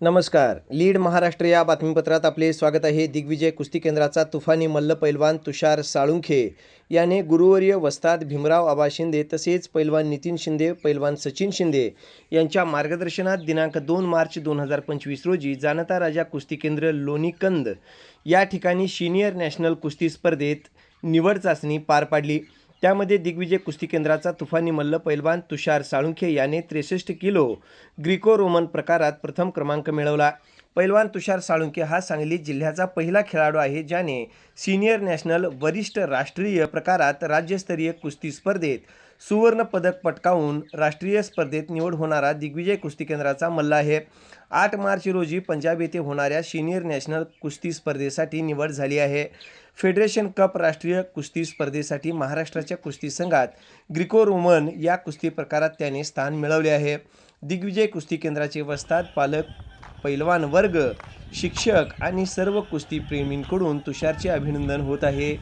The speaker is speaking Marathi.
नमस्कार. लीड महाराष्ट्र या बातमीपत्रात आपले स्वागत आहे. दिग्विजय कुस्ती केंद्राचा तुफानी मल्ल पैलवान तुषार साळुंखे याने गुरुवर्य वस्ताद भीमराव आबा शिंदे तसेच पैलवान नितीन शिंदे पैलवान सचिन शिंदे यांच्या मार्गदर्शनात दिनांक दोन मार्च दोन हजार पंचवीस रोजी जाणता राजा कुस्ती केंद्र लोणीकंद या ठिकाणी सिनियर नॅशनल कुस्ती स्पर्धेत निवड चाचणी पार पाडली. त्यामध्ये दिग्विजय कुस्ती केंद्राचा तुफानी मल्ल पैलवान तुषार साळुंखे याने त्रेसष्ट किलो ग्रिको रोमन प्रकारात प्रथम क्रमांक मिळवला. पैलवान तुषार साळुंके हा सांगली जिल्ह्याचा पहिला खेळाडू आहे ज्याने सिनियर नॅशनल वरिष्ठ राष्ट्रीय प्रकारात राज्यस्तरीय कुस्ती स्पर्धेत सुवर्ण पदक पटकावून राष्ट्रीय स्पर्धेत निवड होणारा दिग्विजय कुस्ती केंद्राचा मल्ल आहे. आठ मार्च रोजी पंजाब येथे होणाऱ्या सिनियर नॅशनल कुस्ती स्पर्धेसाठी निवड झाली आहे. फेडरेशन कप राष्ट्रीय कुस्ती स्पर्धेसाठी महाराष्ट्राच्या कुस्ती संघात ग्रिको रोमन या कुस्ती प्रकारात त्याने स्थान मिळवले आहे. दिग्विजय कुस्ती केंद्राचे वस्ताद पालक पैलवान वर्ग शिक्षक आणि सर्व कुस्ती प्रेमींकडून तुषारचे अभिनंदन होत आहे.